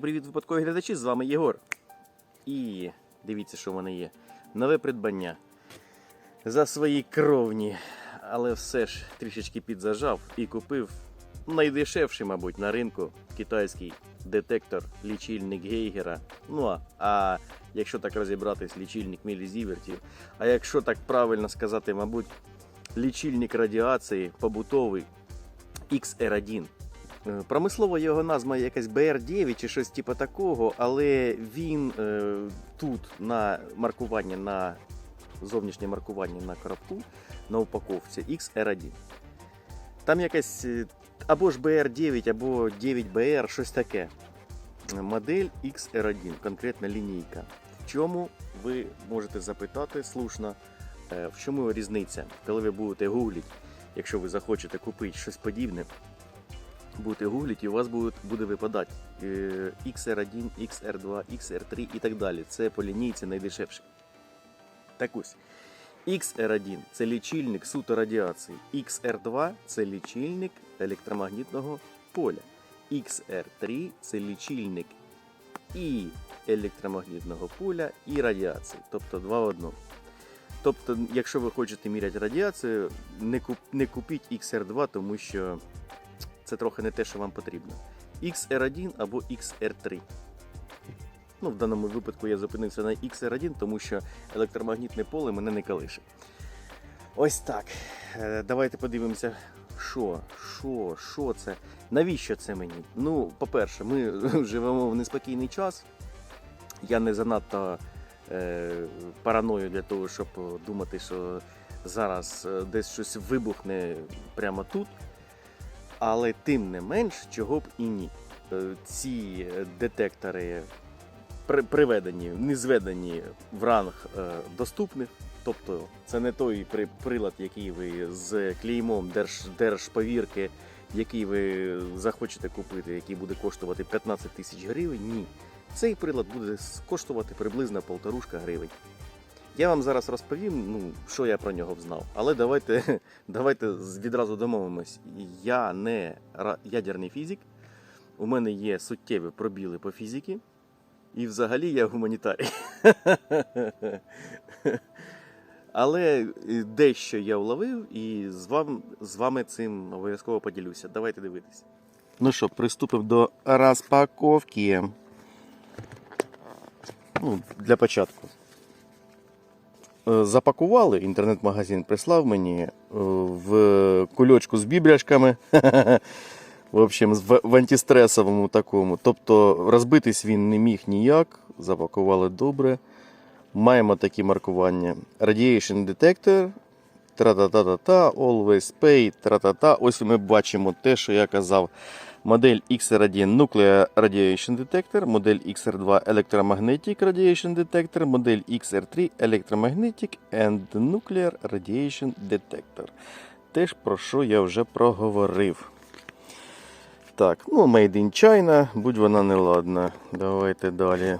Привіт, випадкові глядачі! З вами Єгор. І дивіться, що в мене є. Нове придбання. За свої кровні. Але все ж трішечки підзажав і купив найдешевший, мабуть, на ринку китайський детектор, лічильник Гейгера. Ну а, а якщо так розібратись, лічильник мілізівертів. А якщо так правильно сказати, мабуть, лічильник радіації побутовий XR1. Е, Промислово його назва якась BR9 чи щось типу такого, але він е, тут на маркування, на зовнішнє маркування на коробку, на упаковці XR1. Там якась е, або ж BR9, або 9BR, щось таке. Модель XR1, конкретна лінійка. В чому ви можете запитати слушно, е, в чому різниця, коли ви будете гуглити, якщо ви захочете купити щось подібне, будете гуглити, і у вас буде, буде випадати е, XR1, XR2, XR3 і так далі. Це по лінійці найдешевше. Так ось. XR1 це лічильник суто радіації. XR2 це лічильник електромагнітного поля. XR3 це лічильник і електромагнітного поля, і радіації. Тобто два в одному. Тобто, якщо ви хочете міряти радіацію, не купіть XR2, тому що це трохи не те, що вам потрібно. XR1 або XR3. Ну, в даному випадку я зупинився на XR1, тому що електромагнітне поле мене не калише. Ось так. Е, Давайте подивимося, що, що, що це. Навіщо це мені? Ну, по-перше, ми живемо в неспокійний час. Я не занадто е, параною для того, щоб думати, що зараз е, десь щось вибухне прямо тут. Але тим не менш, чого б і ні. Е, Ці е, детектори при- приведені, не зведені в ранг е, доступних. Тобто це не той при- прилад, який ви з клеймом держ, держповірки, який ви захочете купити, який буде коштувати 15 тисяч гривень. Ні. Цей прилад буде коштувати приблизно полторушка гривень. Я вам зараз розповім, ну, що я про нього знав. Але давайте, давайте відразу домовимось. Я не ядерний фізик, у мене є суттєві пробіли по фізиці, і взагалі я гуманітарій. Але е, дещо я вловив і з, вам, з вами цим обов'язково поділюся. Давайте дивитися. Ну що, приступимо до розпаковки. Ну, для початку. Е, Запакували, інтернет-магазин прислав мені е, в кульочку з бібряшками. В общем, в антистресовому такому. Тобто розбитись він не міг ніяк, запакували добре. Маємо такі маркування. Radiation Detector, тра-та-та-та-та, Always Pay, тра-та-та. Ось ми бачимо те, що я казав. Модель XR1 Nuclear Radiation Detector, модель XR2 Electromagnetic Radiation Detector, модель XR3 Electromagnetic and Nuclear Radiation Detector. Теж про що я вже проговорив. Так, ну, Made in China, будь вона неладна. Давайте далі.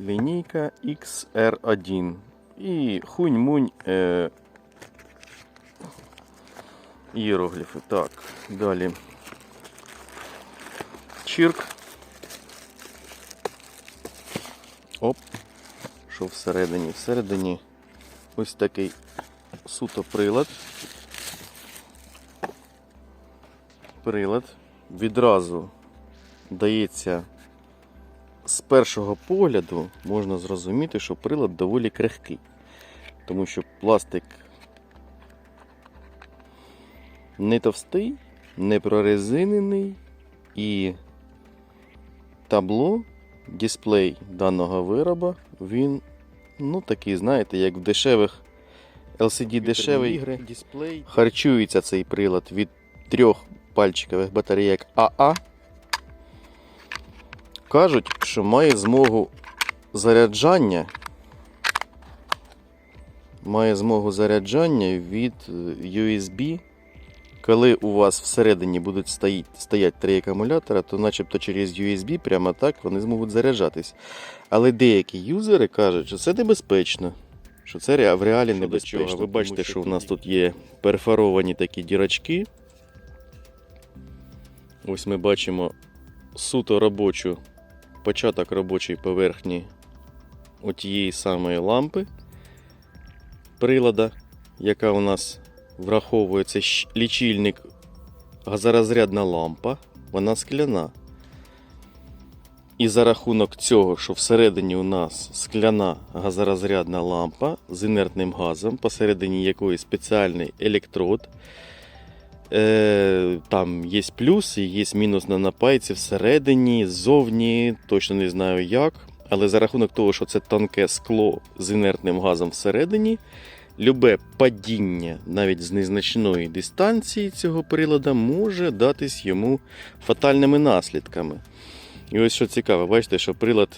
Лінійка XR1. І хунь-мунь е, іерогліфи. Так, далі. Чірк. Оп. Що всередині? Всередині ось такий суто прилад. Прилад. Відразу дається з першого погляду можна зрозуміти, що прилад доволі крихкий. Тому що пластик не товстий, не прорезинений і табло, дисплей даного вироба, він ну такий, знаєте, як в дешевих LCD дешевий ігри. дисплей. Харчується цей прилад від трьох пальчикових батарейок АА. Кажуть, що має змогу заряджання. Має змогу заряджання від е, USB. Коли у вас всередині будуть стоїть, стоять три акумулятора, то начебто через USB прямо так вони зможуть заряджатись. Але деякі юзери кажуть, що це небезпечно. Що це в реалі небезпечно. чого? Ви бачите, що у нас тут є перфоровані такі дірочки. Ось ми бачимо суто робочу початок робочої поверхні отієї самої лампи прилада, яка у нас враховує це щ- лічильник газорозрядна лампа, вона скляна. І за рахунок цього, що всередині у нас скляна газорозрядна лампа з інертним газом, посередині якої спеціальний електрод. Е, там є плюс і є мінус на напайці всередині, ззовні, точно не знаю як. Але за рахунок того, що це тонке скло з інертним газом всередині, любе падіння навіть з незначної дистанції цього прилада може датись йому фатальними наслідками. І ось що цікаво, бачите, що прилад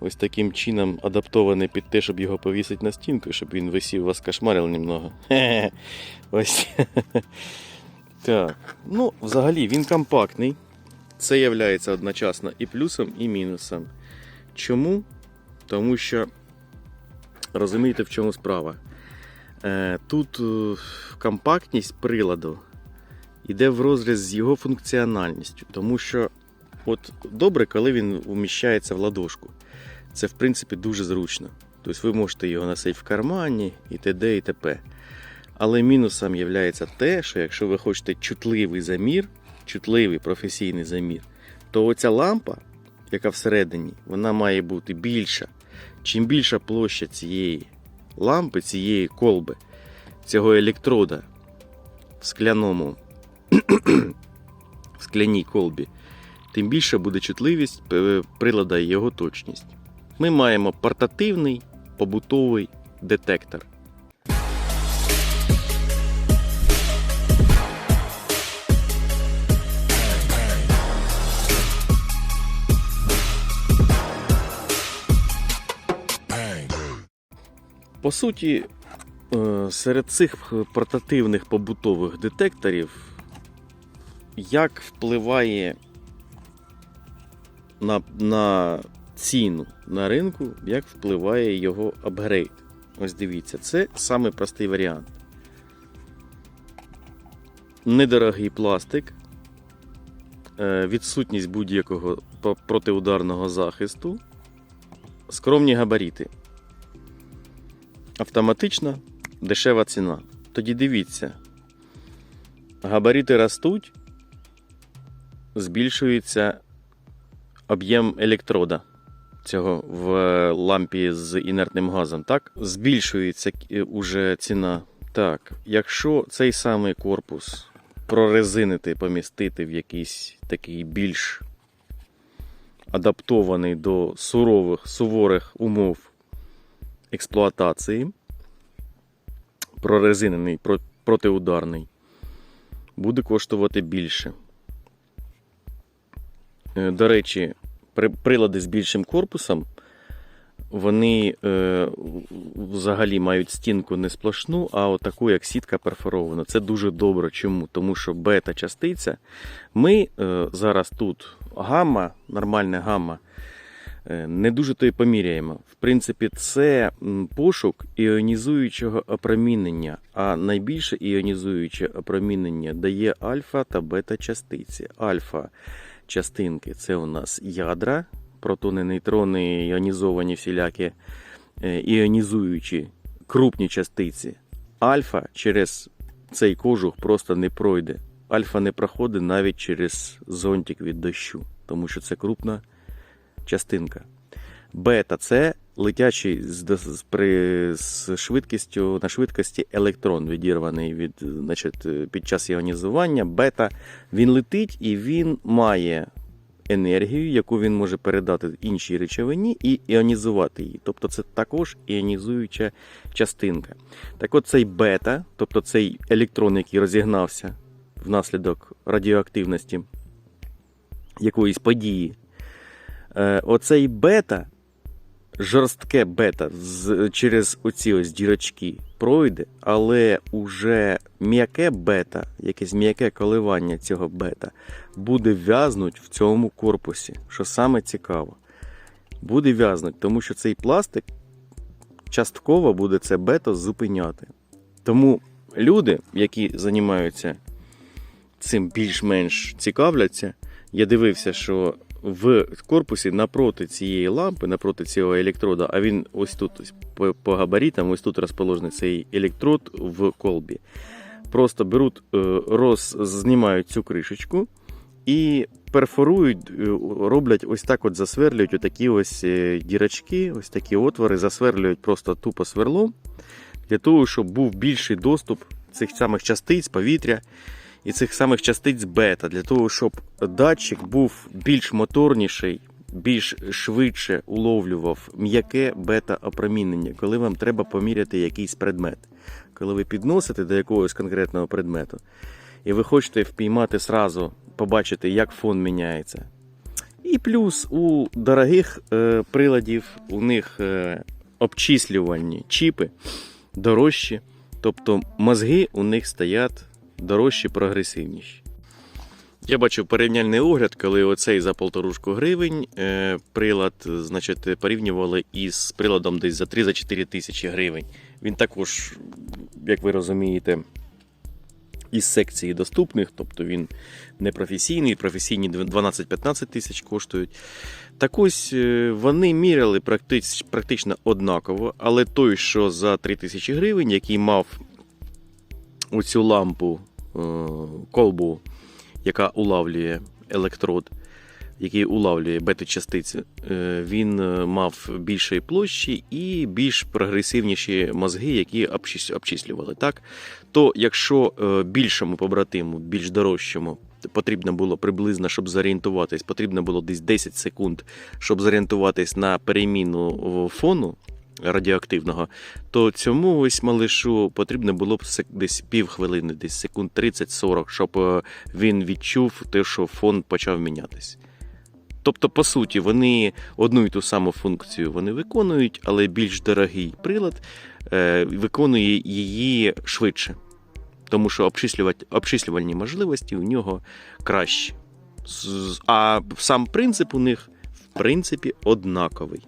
ось таким чином адаптований під те, щоб його повісити на стінку, щоб він висів вас кошмарив немного. Хе-хе. Ось. Так. Ну, взагалі він компактний. Це є одночасно і плюсом, і мінусом. Чому? Тому що розумієте, в чому справа. Е, Тут е, компактність приладу йде в розріз з його функціональністю, тому що от добре, коли він вміщається в ладошку. Це, в принципі, дуже зручно. Тобто ви можете його носити в кармані і т.д. і т.п. Але мінусом є те, що якщо ви хочете чутливий замір, чутливий професійний замір, то оця лампа, яка всередині, вона має бути більша. Чим більша площа цієї лампи, цієї колби, цього електрода в скляному в скляній колбі, тим більше буде чутливість е, прилада і його точність. Ми маємо портативний побутовий детектор. По суті, е, серед цих портативних побутових детекторів, як впливає на, на ціну на ринку, як впливає його апгрейд. Ось дивіться, це саме простий варіант. Недорогий пластик, е, відсутність будь-якого протиударного захисту, скромні габаріти. Автоматична дешева ціна. Тоді дивіться, габаріти ростуть, збільшується об'єм електрода цього в лампі з інертним газом. Так, збільшується е, уже ціна. Так, якщо цей самий корпус прорезинити, помістити в якийсь такий більш адаптований до сурових, суворих умов експлуатації, прорезинений, протиударний, буде коштувати більше. Е, До речі, прилади з більшим корпусом, вони е, взагалі мають стінку не сплошну, а отаку, як сітка перфорована. Це дуже добре. Чому? Тому що бета-частиця. Ми е, зараз тут гамма, нормальна гамма, не дуже то й поміряємо. В принципі, це пошук іонізуючого опромінення, а найбільше іонізуюче опромінення дає альфа та бета частиці. Альфа частинки це у нас ядра, протони, нейтрони, іонізовані всілякі е, іонізуючі крупні частиці. Альфа через цей кожух просто не пройде. Альфа не проходить навіть через зонтик від дощу, тому що це крупна частинка. Бета це летячий з, при, з швидкістю на швидкості електрон, відірваний від, значить, е, під час іонізування. Бета він летить і він має енергію, яку він може передати іншій речовині і іонізувати її. Тобто це також іонізуюча частинка. Так от цей бета, тобто цей електрон, який розігнався внаслідок радіоактивності якоїсь події, оцей бета, жорстке бета з, через оці ось дірочки пройде, але уже м'яке бета, якесь м'яке коливання цього бета, буде в'язнуть в цьому корпусі, що саме цікаво. Буде в'язнуть, тому що цей пластик частково буде це бета зупиняти. Тому люди, які займаються цим більш-менш цікавляться, я дивився, що в корпусі напроти цієї лампи, напроти цього електрода, а він ось тут ось, по, габаритам, ось тут розположений цей електрод в колбі. Просто беруть, е, роз, знімають цю кришечку і перфорують, е, роблять ось так от засверлюють отакі ось е, дірочки, ось такі отвори, засверлюють просто тупо сверлом, для того, щоб був більший доступ цих самих частиць, повітря і цих самих частиць бета, для того, щоб датчик був більш моторніший, більш швидше уловлював м'яке бета-опромінення, коли вам треба поміряти якийсь предмет. Коли ви підносите до якогось конкретного предмету, і ви хочете впіймати сразу, побачити, як фон міняється. І плюс у дорогих е, приладів у них е, обчислювальні чіпи дорожчі, тобто мозги у них стоять дорожчі, прогресивніші. Я бачив порівняльний огляд, коли оцей за полторушку гривень е, прилад значить, порівнювали із приладом десь за 3-4 тисячі гривень. Він також, як ви розумієте, із секції доступних, тобто він не професійний, професійні 12-15 тисяч коштують. Так ось е, вони міряли практич, практично однаково, але той, що за 3 тисячі гривень, який мав оцю лампу, колбу, яка улавлює електрод, який улавлює бета-частиці, е, він е, мав більшої площі і більш прогресивніші мозги, які обчислювали. Так? То якщо е, більшому побратиму, більш дорожчому, потрібно було приблизно, щоб зорієнтуватись, потрібно було десь 10 секунд, щоб зорієнтуватись на переміну фону радіоактивного, то цьому ось малишу потрібно було б десь півхвилини, десь секунд 30-40, щоб е, він відчув те, що фон почав мінятись. Тобто, по суті, вони одну і ту саму функцію вони виконують, але більш дорогий прилад е, виконує її швидше. Тому що обчислювальні можливості у нього кращі. А сам принцип у них, в принципі, однаковий.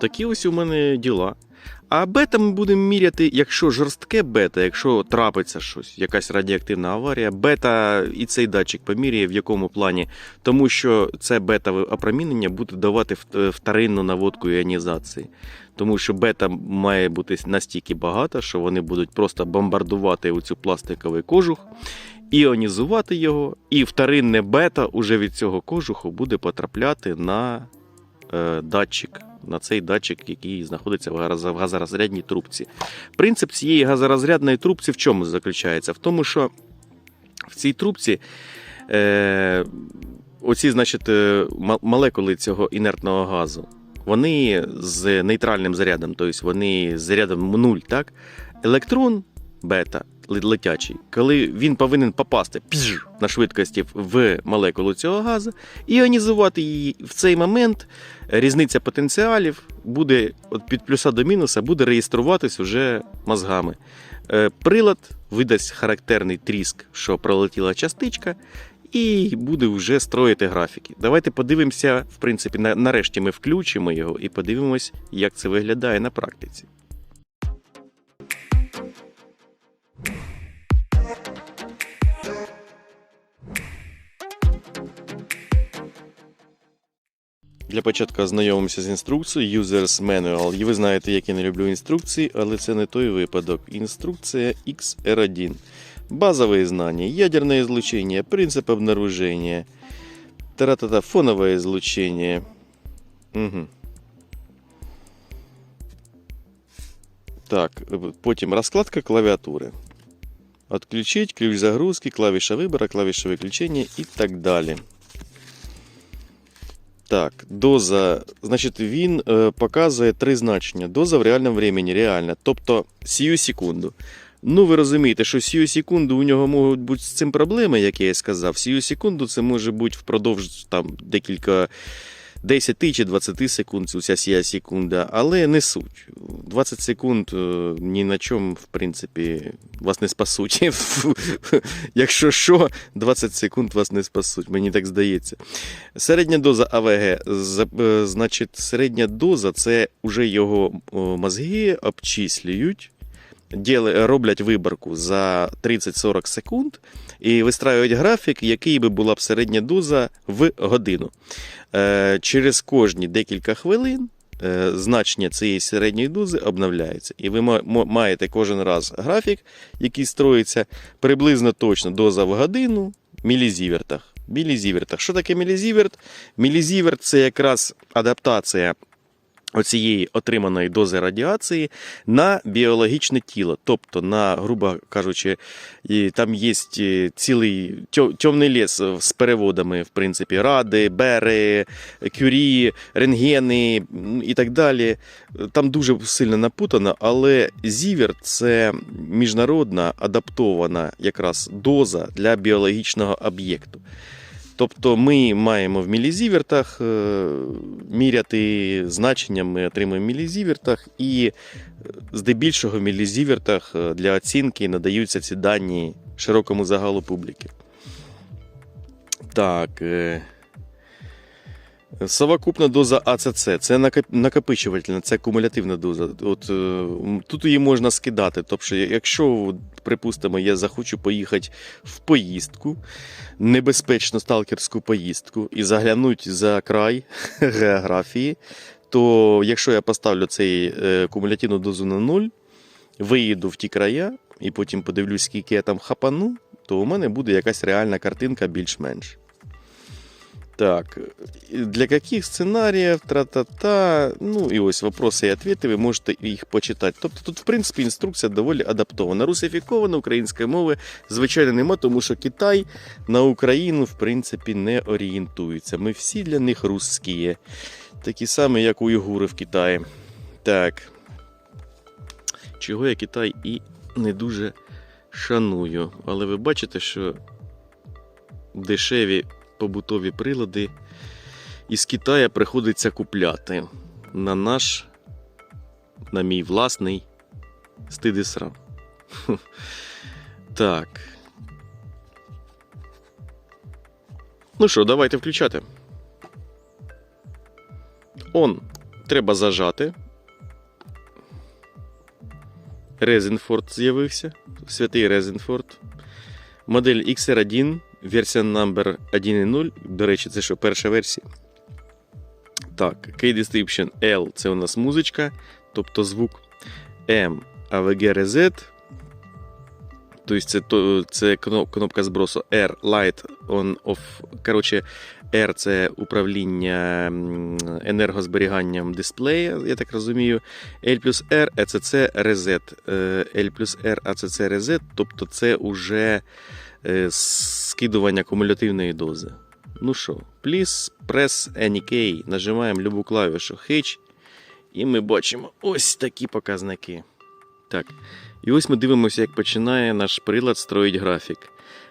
Такі ось у мене діла. А бета ми будемо міряти, якщо жорстке бета, якщо трапиться щось, якась радіоактивна аварія, бета і цей датчик поміряє в якому плані, тому що це бета опромінення буде давати вт- вторинну наводку іонізації. Тому що бета має бути настільки багато, що вони будуть просто бомбардувати оцю пластиковий кожух, іонізувати його, і вторинне бета уже від цього кожуху буде потрапляти на е, датчик, на цей датчик, який знаходиться в газорозрядній трубці. Принцип цієї газорозрядної трубці в чому заключається? В тому, що в цій трубці е, оці, значить, е, молекули цього інертного газу. Вони з нейтральним зарядом, тобто вони з зарядом 0, так? Електрон бета летячий, коли він повинен попасти піж, на швидкості в молекулу цього газу, іонізувати її в цей момент різниця потенціалів буде от від плюса до мінуса буде реєструватись уже мозгами. Е, Прилад видасть характерний тріск, що пролетіла частичка, і буде вже строїти графіки. Давайте подивимося, в принципі, нарешті ми включимо його і подивимось, як це виглядає на практиці. Для початку ознайомимося з інструкцією Users Manual. І ви знаєте, як я не люблю інструкції, але це не той випадок. Інструкція XR1. Базовые знания. Ядерное излучение. Принцип обнаружения. Тара-та-та. Фоновое излучение. Угу. Так, потім розкладка клавіатури. Отключить, ключ загрузки, клавіша вибору, клавіша виключення і так далі. Так, доза. Значить, він е, показує три значення. Доза в реальному времені, реальна. Тобто сію секунду. Ну, ви розумієте, що сію секунду у нього можуть бути з цим проблеми, як я і сказав. Сію секунду це може бути впродовж там, декілька 10 чи 20 секунд, ця сія секунда, але не суть. 20 секунд е, ні на чому, в принципі, вас не спасуть. Якщо що, 20 секунд вас не спасуть, мені так здається. Середня доза АВГ. е, Значить, середня доза це вже його мозги обчислюють, роблять виборку за 30-40 секунд і вистраювати графік, який би була б середня доза в годину. Е, Через кожні декілька хвилин е, значення цієї середньої дози обновляється. І ви маєте кожен раз графік, який строїться приблизно точно доза в годину в мілізівертах. Мілізівертах. Що таке мілізіверт? Мілізіверт це якраз адаптація оцієї отриманої дози радіації на біологічне тіло. Тобто, на, грубо кажучи, там є е, цілий тьомний ліс з переводами, в принципі, ради, бери, кюрі, рентгени і так далі. Там дуже сильно напутано, але зівер це міжнародна адаптована якраз доза для біологічного об'єкту. Тобто ми маємо в мілізівертах е, міряти значення, ми отримуємо в мілізівертах, і е, здебільшого в мілізівертах е, для оцінки надаються ці дані широкому загалу публіки. Так. Совокупна доза АЦЦ це накоп- накопичувальна, це кумулятивна доза. От, е, тут її можна скидати. Тобто, якщо, припустимо, я захочу поїхати в поїздку, небезпечну сталкерську поїздку і заглянуть за край географії, то якщо я поставлю цей е, кумулятивну дозу на нуль, виїду в ті края і потім подивлюсь, скільки я там хапану, то у мене буде якась реальна картинка більш-менш. Так, для яких сценаріїв, тра-та-та, ну і ось вопроси і відповіді, ви можете їх почитати. Тобто тут, в принципі, інструкція доволі адаптована. Русифікована української мови, звичайно, нема, тому що Китай на Україну, в принципі, не орієнтується. Ми всі для них русські, такі самі, як уйгури в Китаї. Так. Чого я Китай і не дуже шаную. Але ви бачите, що дешеві побутові прилади із Китая приходиться купляти на наш, на мій власний стид і срам. Так. Ну що, давайте включати. Он. Треба зажати. Резенфорд з'явився. Святий Резенфорд. Модель XR1, версія number 1.0. До речі, це що перша версія. Так, Key Description L це у нас музичка, тобто звук. M AVG Reset. Тобто це, це кнопка збросу R Light on off. Коротше, R це управління енергозберіганням дисплея, я так розумію. L плюс R ACC Reset. Е, L плюс R ACC Reset, тобто це уже е, скидування кумулятивної дози. Ну що, please press any key. Нажимаємо любу клавішу H, і ми бачимо ось такі показники. Так. І ось ми дивимося, як починає наш прилад строїть графік.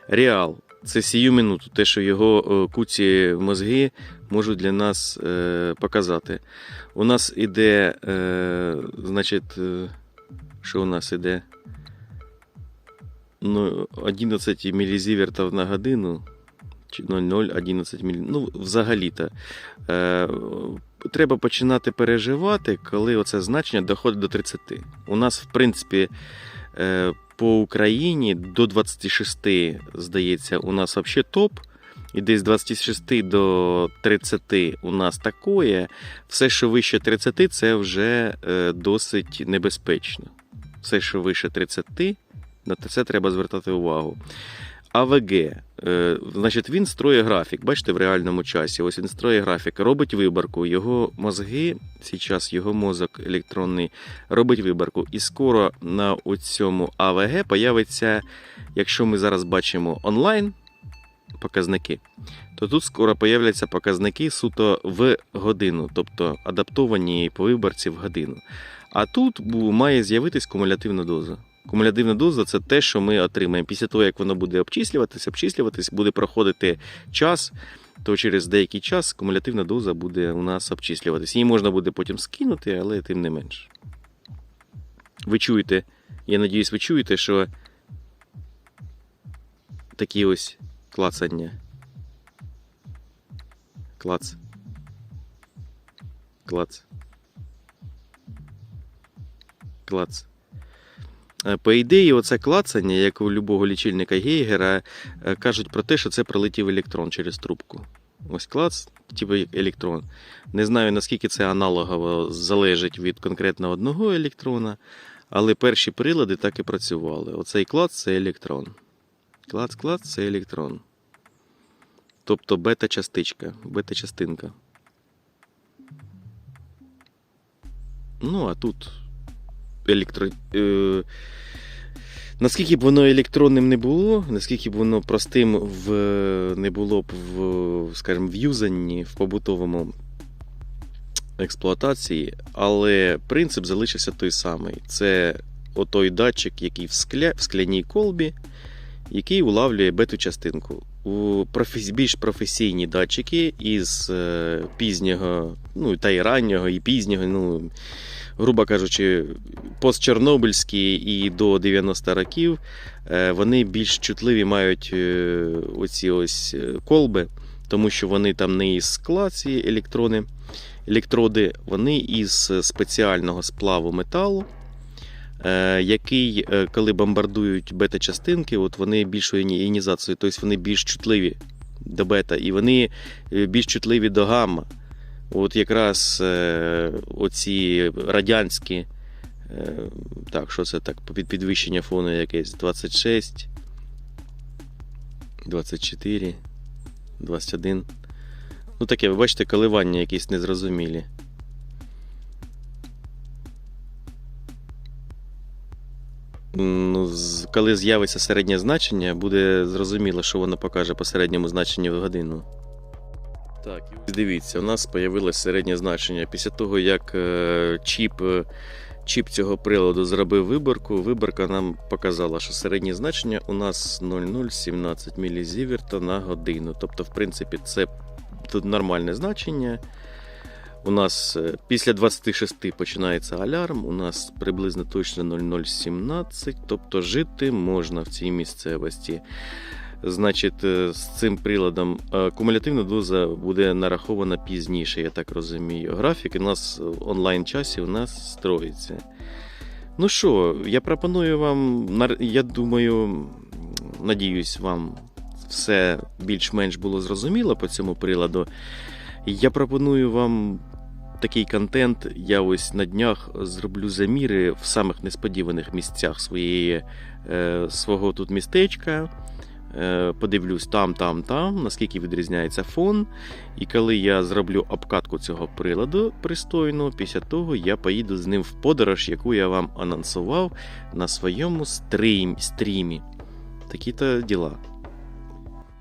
Реал це сію минуту, те, що його е, куці мозги можуть для нас е, показати. У нас іде, е, значить, е, що у нас іде? Ну, 11 мілізівертів на годину. Чи 0,011 мілі... Ну, взагалі-то. Е, треба починати переживати, коли оце значення доходить до 30. У нас, в принципі, е, по Україні до 26, здається, у нас взагалі топ. І десь з 26 до 30 у нас такое. Все, що вище 30, це вже е, досить небезпечно. Все, що вище 30, на це треба звертати увагу. АВГ, е, значить, він строє графік. Бачите, в реальному часі. Ось він строє графік, робить виборку. Його мозги, зараз його мозок електронний, робить виборку. І скоро на цьому АВГ появиться, якщо ми зараз бачимо онлайн показники, то тут скоро появляться показники суто в годину, тобто адаптовані по виборці в годину. А тут має з'явитись кумулятивна доза. Кумулятивна доза це те, що ми отримаємо. Після того, як воно буде обчислюватись, обчислюватись, буде проходити час, то через деякий час кумулятивна доза буде у нас обчислюватись. Її можна буде потім скинути, але тим не менш. Ви чуєте, я надіюсь, ви чуєте, що такі ось клацання. Клац. Клац. Клац. Е, По ідеї, оце клацання, як у любого лічильника Гейгера, е, кажуть про те, що це пролетів електрон через трубку. Ось клац, типу електрон. Не знаю, наскільки це аналогово залежить від конкретно одного електрона, але перші прилади так і працювали. Оцей клац це електрон. Клац-клац це електрон. Тобто бета-частичка, бета-частинка. Ну, а тут електро. Е... Наскільки б воно електронним не було, наскільки б воно простим в... не було б в, скажімо, в юзанні, в побутовому експлуатації, але принцип залишився той самий. Це отой датчик, який в, скля... в скляній колбі, який улавлює бету-частинку. У професі... більш професійні датчики із е, пізнього, ну та й раннього, і пізнього, ну, грубо кажучи, постчорнобильські і до 90 років, е, вони більш чутливі мають е, оці ось е, колби, тому що вони там не із скла, ці електрони, електроди, вони із спеціального сплаву металу. Який, коли бомбардують бета-частинки, от вони більшою іонізацією, тобто вони більш чутливі до бета, і вони більш чутливі до гамма. От якраз е, оці радянські, е, так, що це так, під підвищення фону якесь 26, 24, 21. Ну таке, ви бачите, коливання якісь незрозумілі. Ну, коли з'явиться середнє значення, буде зрозуміло, що воно покаже по середньому значенню в годину. Так, і дивіться, у нас з'явилось середнє значення. Після того, як е, чіп, е, чіп цього приладу зробив виборку, виборка нам показала, що середнє значення у нас 0,017 мілізіверта на годину. Тобто, в принципі, це тут нормальне значення. У нас е, після 26 починається алярм, у нас приблизно точно 0017, тобто жити можна в цій місцевості. Значить, е, з цим приладом е, кумулятивна доза буде нарахована пізніше, я так розумію. Графік у нас в онлайн-часі у нас строїться. Ну що, я пропоную вам, я думаю, надіюсь, вам все більш-менш було зрозуміло по цьому приладу. Я пропоную вам такий контент. Я ось на днях зроблю заміри в самих несподіваних місцях своєї, е, свого тут містечка. Е, Подивлюсь там, там, там, наскільки відрізняється фон. І коли я зроблю обкатку цього приладу пристойно, після того я поїду з ним в подорож, яку я вам анонсував на своєму стрім, стрімі. Такі-то діла.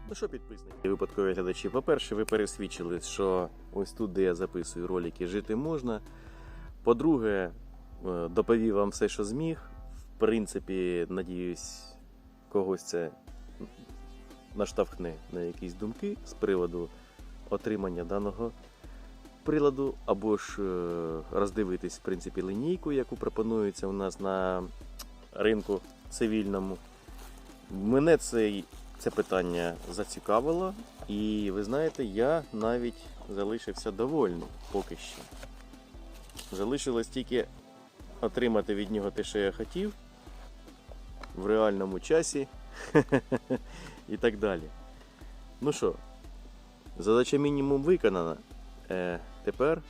Ну що, підписники випадкові глядачі, по-перше, ви пересвідчили, що ось тут, де я записую ролики, жити можна. По-друге, е, доповів вам все, що зміг. В принципі, надіюсь, когось це наштовхне на якісь думки з приводу отримання даного приладу, або ж е, роздивитись, в принципі, лінійку, яку пропонується у нас на ринку цивільному. Мене цей, це питання зацікавило, і ви знаєте, я навіть залишився довольний поки що. Залишилось тільки отримати від нього те, що я хотів в реальному часі і так далі. Ну що, задача мінімум виконана. Е, тепер